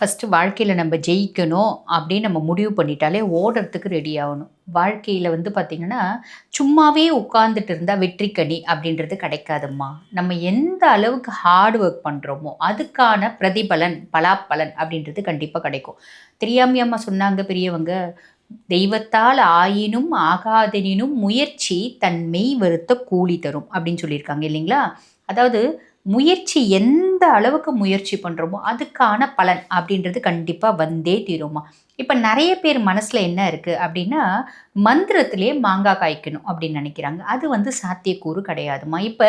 First வாழ்க்கையில் நம்ம ஜெயிக்கணும் அப்படின்னு நம்ம முடிவு பண்ணிட்டாலே ஓடுறதுக்கு ரெடி ஆகணும். வாழ்க்கையில் வந்து பார்த்திங்கன்னா சும்மாவே உட்காந்துட்டு இருந்தால் வெற்றிக்கனி அப்படின்றது கிடைக்காதும்மா. நம்ம எந்த அளவுக்கு ஹார்ட் ஒர்க் பண்ணுறோமோ அதுக்கான பிரதிபலன் பலாப்பலன் அப்படின்றது கண்டிப்பாக கிடைக்கும். தெரியாமையம்மா சொன்னாங்க பெரியவங்க தெய்வத்தால் ஆயினும் ஆகாதனினும் முயற்சி தன் மெய் வருத்த கூலி தரும் அப்படின்னு சொல்லியிருக்காங்க இல்லைங்களா? அதாவது முயற்சி எந்த அளவுக்கு முயற்சி பண்ணுறோமோ அதுக்கான பலன் அப்படின்றது கண்டிப்பாக வந்தே தீருமா. இப்போ நிறைய பேர் மனசில் என்ன இருக்குது அப்படின்னா மந்திரத்திலே மாங்காய் காய்க்கணும் அப்படின்னு நினைக்கிறாங்க. அது வந்து சாத்தியக்கூறு கிடையாதுமா. இப்போ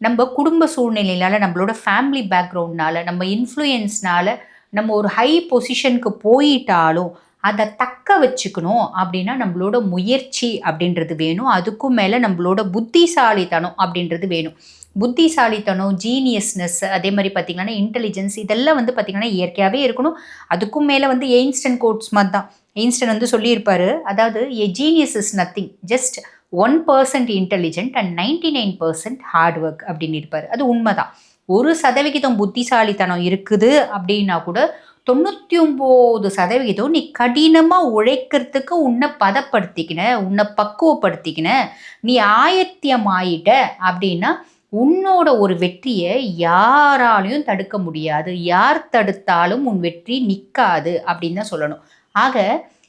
நம்ம குடும்ப சூழ்நிலையினால நம்மளோட ஃபேமிலி பேக்ரவுண்ட்னால நம்ம இன்ஃப்ளூயன்ஸ்னால நம்ம ஒரு ஹை பொசிஷனுக்கு போயிட்டாலும் அதை தக்க வச்சுக்கணும். அப்படின்னா நம்மளோட முயற்சி அப்படின்றது வேணும். அதுக்கும் மேலே நம்மளோட புத்திசாலித்தனம் அப்படின்றது வேணும். புத்திசாலித்தனம் ஜீனியஸ்னஸ் அதே மாதிரி பார்த்திங்கன்னா இன்டெலிஜென்ஸ் இதெல்லாம் வந்து பார்த்திங்கன்னா இயற்கையாகவே இருக்கணும். அதுக்கும் மேலே வந்து எயின்ஸ்டன் கோட்ஸ் மாதிரி தான் எயின்ஸ்டன் வந்து சொல்லியிருப்பாரு. அதாவது a genius is nothing just one percent intelligent and ninety nine percent hard work அப்படின்னு இருப்பார். அது உண்மைதான். ஒரு சதவிகிதம் புத்திசாலித்தனம் இருக்குது அப்படின்னா கூட தொண்ணூற்றி ஒம்பது சதவிகிதம் நீ கடினமாக உழைக்கிறதுக்கு உன்னை பதப்படுத்திக்கின உன்னை பக்குவப்படுத்திக்கின. நீ ஆயத்தியம் ஆயிட்ட அப்படின்னா உன்னோட ஒரு வெற்றியை யாராலையும் தடுக்க முடியாது. யார் தடுத்தாலும் உன் வெற்றி நிற்காது அப்படின்னு தான் சொல்லணும். ஆக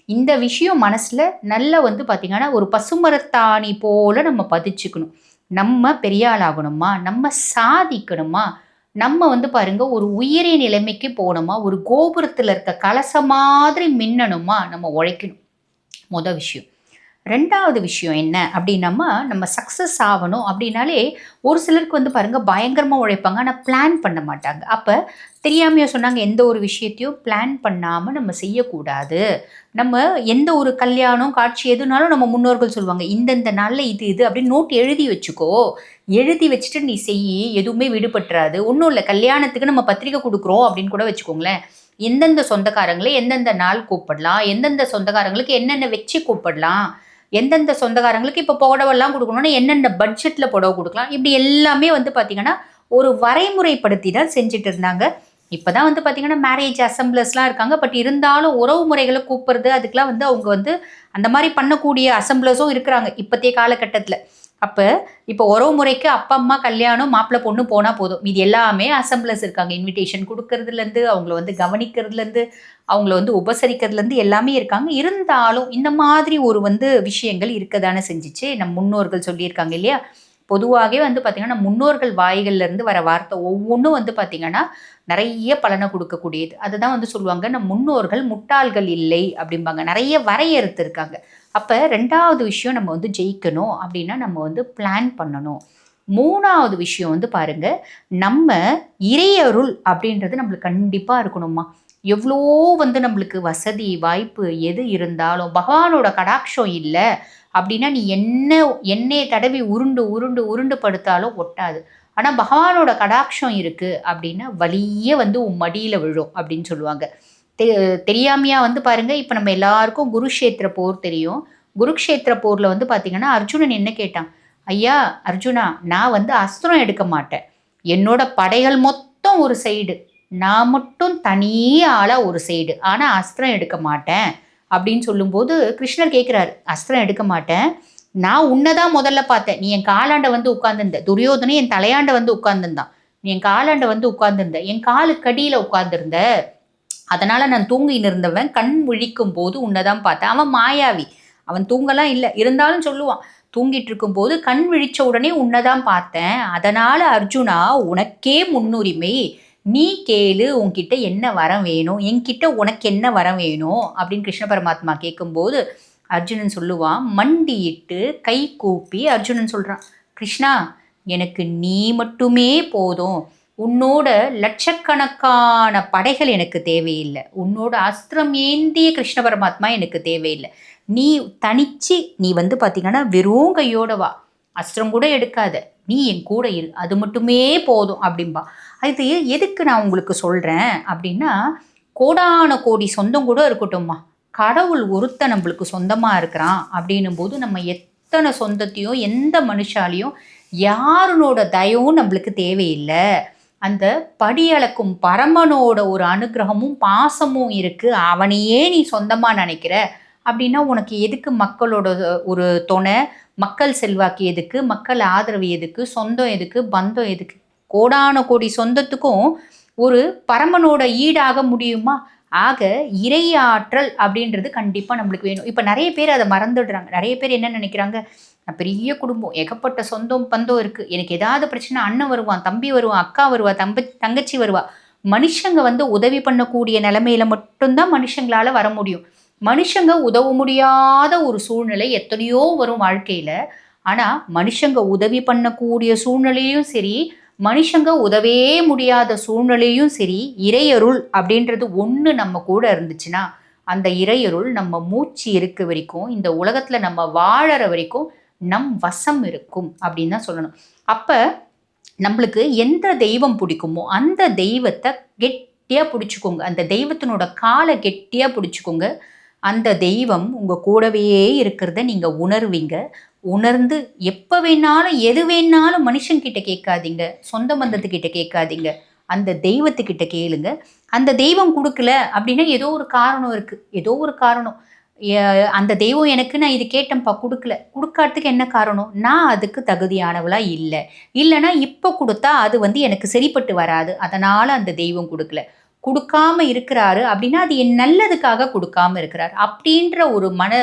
இந்த விஷயம் மனசில் நல்லா வந்து பார்த்திங்கன்னா ஒரு பசுமரத்தாணி போல் நம்ம பதிச்சுக்கணும். நம்ம பெரிய ஆளாகணுமா நம்ம சாதிக்கணுமா? நம்ம வந்து பாருங்க ஒரு உயிரி நிலைமைக்கு போனோமா ஒரு கோபுரத்தில் இருக்க கலச மாதிரி மின்னணுமா நம்ம உழைக்கணும். மொதல் விஷயம். ரெண்டாவது விஷயம் என்ன அப்படின்னம்மா நம்ம சக்ஸஸ் ஆகணும் அப்படின்னாலே ஒரு சிலருக்கு வந்து பாருங்கள் பயங்கரமாக உழைப்பாங்க. ஆனால் பிளான் பண்ண மாட்டாங்க. அப்போ தெரியாமையோ சொன்னாங்க எந்த ஒரு விஷயத்தையும் பிளான் பண்ணாமல் நம்ம செய்யக்கூடாது. நம்ம எந்த ஒரு கல்யாணம் காட்சி எதுனாலும் நம்ம முன்னோர்கள் சொல்லுவாங்க இந்தந்த நாளில் இது இது அப்படின்னு நோட் எழுதி வச்சுக்கோ. எழுதி வச்சுட்டு நீ செய் எதுவுமே விடுபட்டுறாது. ஒன்றும் இல்லை கல்யாணத்துக்கு நம்ம பத்திரிக்கை கொடுக்குறோம் அப்படின்னு கூட வச்சுக்கோங்களேன். எந்தெந்த சொந்தக்காரங்களை எந்தெந்த நாள் கூப்பிடலாம்? எந்தெந்த சொந்தக்காரங்களுக்கு என்னென்ன வச்சு கூப்பிடலாம்? எந்தெந்த சொந்தக்காரங்களுக்கு இப்போ புடவெல்லாம் கொடுக்கணும்னா என்னென்ன பட்ஜெட்டில் புடவை கொடுக்கலாம்? இப்படி எல்லாமே வந்து பார்த்திங்கன்னா ஒரு வரைமுறைப்படுத்தி தான் செஞ்சுட்டு இருந்தாங்க. இப்போ தான் வந்து பார்த்திங்கன்னா மேரேஜ் அசம்பிளர்ஸ்லாம் இருக்காங்க. பட் இருந்தாலும் உறவு முறைகளை கூப்பிட்றது அதுக்கெலாம் வந்து அவங்க வந்து அந்த மாதிரி பண்ணக்கூடிய அசம்பிளர்ஸும் இருக்கிறாங்க இப்போத்தைய காலகட்டத்தில். அப்போ இப்போ உறவு முறைக்கு அப்பா அம்மா கல்யாணம் மாப்பிள்ளை பொண்ணு போனால் போதும். இது எல்லாமே அசம்பிளர்ஸ் இருக்காங்க. இன்விடேஷன் கொடுக்கறதுலேருந்து அவங்கள வந்து கவனிக்கிறதுலேருந்து அவங்கள வந்து உபசரிக்கிறதுலேருந்து எல்லாமே இருக்காங்க. இருந்தாலும் இந்த மாதிரி ஒரு வந்து விஷயங்கள் இருக்க தானே செஞ்சிச்சு. நம் முன்னோர்கள் சொல்லியிருக்காங்க இல்லையா? பொதுவாகவே வந்து பார்த்திங்கன்னா முன்னோர்கள் வாய்கள்லேருந்து வர வார்த்தை ஒவ்வொன்றும் வந்து பார்த்திங்கன்னா நிறைய பலனை கொடுக்கக்கூடியது. அதுதான் வந்து சொல்லுவாங்க நம்ம முன்னோர்கள் முட்டாள்கள் இல்லை அப்படிம்பாங்க. நிறைய வரையறுத்து இருக்காங்க. அப்போ ரெண்டாவது விஷயம் நம்ம வந்து ஜெயிக்கணும் அப்படின்னா நம்ம வந்து பிளான் பண்ணணும். மூணாவது விஷயம் வந்து பாருங்க நம்ம இறையருள் அப்படின்றது நம்மளுக்கு கண்டிப்பாக இருக்கணுமா எவ்வளோ வந்து நம்மளுக்கு வசதி வாய்ப்பு எது இருந்தாலும் பகவானோட கடாட்சம் இல்லை. அப்படின்னா நீ என்ன எண்ணெயை தடவி உருண்டு உருண்டு உருண்டு படுத்தாலும் ஒட்டாது. ஆனால் பகவானோட கடாட்சம் இருக்குது அப்படின்னா வலியே வந்து உன் மடியில் விழும் அப்படின்னு சொல்லுவாங்க. தெ தெரியாமையா வந்து பாருங்கள் இப்போ நம்ம எல்லாருக்கும் குருஷேத்திர போர் தெரியும். குருக்ஷேத்திர போரில் வந்து பார்த்திங்கன்னா அர்ஜுனன் என்ன கேட்டான்? ஐயா அர்ஜுனா நான் வந்து அஸ்திரம் எடுக்க மாட்டேன். என்னோட படைகள் மொத்தம் ஒரு சைடு. நான் மட்டும் தனியே ஆளாக ஒரு சைடு. ஆனால் அஸ்திரம் எடுக்க மாட்டேன். அப்படின்னு சொல்லும்போது கிருஷ்ணர் கேட்குறாரு அஸ்திரம் எடுக்க மாட்டேன். நான் உன்னை தான் முதல்ல பார்த்தேன். நீ என் காலாண்டை வந்து உட்கார்ந்துருந்த. துரியோதனை என் தலையாண்டை வந்து உட்கார்ந்துருந்தான். நீ என் காலாண்டை வந்து உட்கார்ந்துருந்த. என் காலு கடியில் உட்கார்ந்துருந்த. அதனால் நான் தூங்கின்னு இருந்தவன். கண் முழிக்கும் போது உன்னை தான் பார்த்தேன். அவன் மாயாவி. அவன் தூங்கலாம் இல்லை. இருந்தாலும் சொல்லுவான். தூங்கிட்டு இருக்கும்போது கண் விழிச்ச உடனே உன்னை தான் பார்த்தேன். அதனால் அர்ஜுனா உனக்கே முன்னுரிமை. நீ கேளு உன்கிட்ட என்ன வரம் வேணும் என்கிட்ட உனக்கு என்ன வரம் வேணும் அப்படின்னு கிருஷ்ண பரமாத்மா கேட்கும்போது அர்ஜுனன் சொல்லுவான் மண்டியிட்டு கை கூப்பி அர்ஜுனன் சொல்கிறான் கிருஷ்ணா எனக்கு நீ மட்டுமே போதும். உன்னோட லட்சக்கணக்கான படைகள் எனக்கு தேவையில்லை. உன்னோட அஸ்திரம் ஏந்திய கிருஷ்ண பரமாத்மா எனக்கு தேவையில்லை. நீ தனிச்சு நீ வந்து பார்த்தீங்கன்னா வெறும் கையோட வா. அஸ்திரம் கூட எடுக்காத. நீ என் கூட இரு அது மட்டுமே போதும் அப்படின்பா அது எதுக்கு நான் உங்களுக்கு சொல்கிறேன் அப்படின்னா கோடான கோடி சொந்தம் கூட இருக்கட்டும்மா. கடவுள் ஒருத்த நம்மளுக்கு சொந்தமாக இருக்கிறான் அப்படின்னும் போது நம்ம எத்தனை சொந்தத்தையும் எந்த மனுஷாலையும் யாருனோட தயவும் நம்மளுக்கு தேவையில்லை. அந்த படியளக்கும் பரமனோட ஒரு அனுகிரகமும் பாசமும் இருக்குது அவனையே நீ சொந்தமாக நினைக்கிற அப்படின்னா உனக்கு எதுக்கு மக்களோட ஒரு துணை மக்கள் செல்வாக்கு எதுக்கு மக்கள் ஆதரவு எதுக்கு சொந்தம் எதுக்கு பந்தம் எதுக்கு? கோடான கோடி சொந்தத்துக்கும் ஒரு பரமனோட ஈடாக முடியுமா? ஆக இறையாற்றல் அப்படின்றது கண்டிப்பாக நம்மளுக்கு வேணும். இப்போ நிறைய பேர் அதை மறந்துடுறாங்க. நிறைய பேர் என்ன நினைக்கிறாங்க? நான் பெரிய குடும்பம் ஏகப்பட்ட சொந்தம் பந்தம் இருக்குது எனக்கு ஏதாவது பிரச்சனை அண்ணன் வருவான் தம்பி வருவான் அக்கா வருவா தம்பி தங்கச்சி வருவா. மனுஷங்க வந்து உதவி பண்ணக்கூடிய நிலமையில மட்டும்தான் மனுஷங்களால் வர முடியும். மனுஷங்க உதவ முடியாத ஒரு சூழ்நிலை எத்தனையோ வரும் வாழ்க்கையில். ஆனால் மனுஷங்க உதவி பண்ணக்கூடிய சூழ்நிலையும் சரி மனுஷங்க உதவே முடியாத சூழ்நிலையும் சரி இறையருள் அப்படின்றது ஒன்று நம்ம கூட இருந்துச்சுன்னா அந்த இறையருள் நம்ம மூச்சு இருக்க வரைக்கும் இந்த உலகத்தில் நம்ம வாழற வரைக்கும் நம் வசம் இருக்கும் அப்படின்னு தான் சொல்லணும். அப்போ நம்மளுக்கு எந்த தெய்வம் பிடிக்குமோ அந்த தெய்வத்தை கெட்டியாக பிடிச்சிக்கோங்க. அந்த தெய்வத்தினோட காலை கெட்டியாக பிடிச்சிக்கோங்க. அந்த தெய்வம் உங்கள் கூடவே இருக்கிறத நீங்கள் உணர்வீங்க. உணர்ந்து எப்போ வேணாலும் எது வேணாலும் மனுஷன்கிட்ட கேட்காதீங்க. சொந்த பந்தத்துக்கிட்ட கேட்காதீங்க. அந்த தெய்வத்துக்கிட்ட கேளுங்க. அந்த தெய்வம் கொடுக்கல அப்படின்னா ஏதோ ஒரு காரணம் இருக்குது ஏதோ ஒரு காரணம். அந்த தெய்வம் எனக்கு நான் இது கேட்டேன்ப்பா கொடுக்கல. கொடுக்காததுக்கு என்ன காரணம்? நான் அதுக்கு தகுதியானவளாக இல்லை. இல்லைன்னா இப்போ கொடுத்தா அது வந்து எனக்கு சரிப்பட்டு வராது. அதனால் அந்த தெய்வம் கொடுக்கல. கொடுக்காம இருக்கிறாரு அப்படின்னா அது என் நல்லதுக்காக கொடுக்காம இருக்கிறார். அப்படின்ற ஒரு மன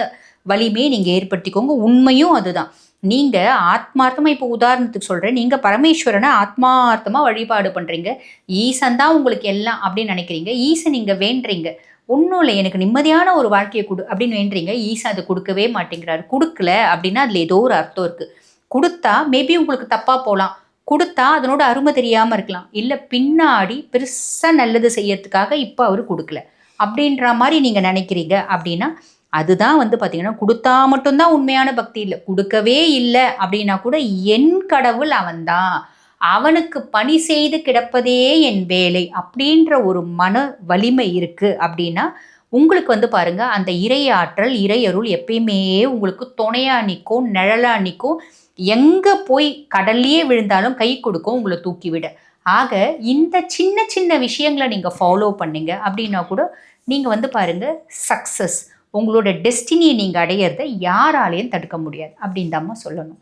வலிமையை நீங்கள் ஏற்படுத்திக்கோங்க. உண்மையும் அதுதான். நீங்கள் ஆத்மார்த்தமாக இப்போ உதாரணத்துக்கு சொல்கிறேன் நீங்கள் பரமேஸ்வரனை ஆத்மார்த்தமாக வழிபாடு பண்ணுறீங்க ஈசன் தான் உங்களுக்கு எல்லாம் அப்படின்னு நினைக்கிறீங்க. ஈசன் நீங்கள் வேண்டுறீங்க ஒன்றும் இல்லை. எனக்கு நிம்மதியான ஒரு வாழ்க்கையை கொடு அப்படின்னு வேண்டுறீங்க ஈசன் அதை கொடுக்கவே மாட்டேங்கிறாரு. கொடுக்கல அப்படின்னா அதில் ஏதோ ஒரு அர்த்தம் இருக்குது கொடுத்தா மேபி உங்களுக்கு தப்பாக போகலாம் கொடுத்தா அதனோட அருமை தெரியாமல் இருக்கலாம். இல்லை பின்னாடி பெருசாக நல்லது செய்யறதுக்காக இப்போ அவர் கொடுக்கல. அப்படின்ற மாதிரி நீங்கள் நினைக்கிறீங்க அப்படின்னா அதுதான் வந்து பார்த்தீங்கன்னா கொடுத்தா மட்டும்தான் உண்மையான பக்தி இல்லை. கொடுக்கவே இல்லை அப்படின்னா கூட என் கடவுள் அவன்தான். அவனுக்கு பணி செய்து கிடப்பதே என் வேலை அப்படின்ற ஒரு மன வலிமை இருக்குது அப்படின்னா உங்களுக்கு வந்து பாருங்கள் அந்த இறை ஆற்றல் இறையருள் எப்பயுமே உங்களுக்கு துணையாக நிற்கும் நிழலாக நிற்கும் எங்கே போய் கடல்லையே விழுந்தாலும் கை கொடுக்கும் உங்களை தூக்கிவிட. ஆக இந்த சின்ன சின்ன விஷயங்களை நீங்கள் ஃபாலோ பண்ணீங்க அப்படின்னா கூட நீங்கள் வந்து பாருங்கள் சக்சஸ் உங்களோட டெஸ்டினியை நீங்கள் அடையிறத யாராலையும் தடுக்க முடியாது. அப்படின்னு தான் சொல்லணும்.